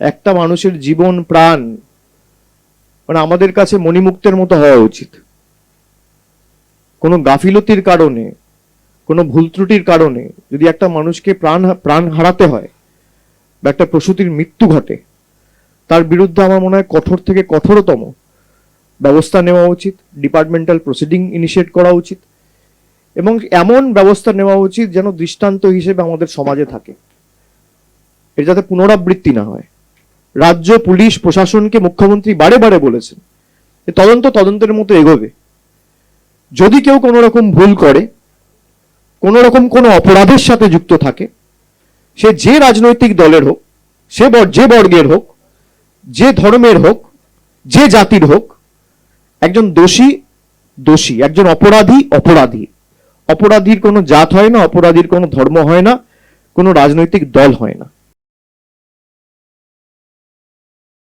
একটা মানুষের জীবন, প্রাণ মানে আমাদের কাছে মণিমুক্তের মতো হওয়া উচিত। কোনো গাফিলতির কারণে, কোনো ভুল ত্রুটির কারণে যদি একটা মানুষকে প্রাণ প্রাণ হারাতে হয় বা একটা প্রসূতির মৃত্যু ঘটে, তার বিরুদ্ধে আমার মনে হয় কঠোর থেকে কঠোরতম ব্যবস্থা নেওয়া উচিত ডিপার্টমেন্টাল প্রসিডিং ইনিশিয়েট করা উচিত, এবং এমন ব্যবস্থা নেওয়া উচিত যেন দৃষ্টান্ত হিসেবে আমাদের সমাজে থাকে। এর যাতে পুনরাবৃত্তি না হয়। রাজ্য, পুলিশ, প্রশাসনকে মুখ্যমন্ত্রী বারে বারে বলেছেন তদন্ত তদন্তের মতো এগোবে। যদি কেউ কোনো রকম ভুল করে, কোনো রকম কোনো অপরাধের সাথে যুক্ত থাকে, সে যে রাজনৈতিক দলের হোক, সে যে বর্গের হোক, যে ধর্মের হোক, যে জাতির হোক, একজন দোষী দোষী, একজন অপরাধী অপরাধী। অপরাধীর কোনো জাত হয় না, অপরাধীর কোনো ধর্ম হয় না, কোনো রাজনৈতিক দল হয় না।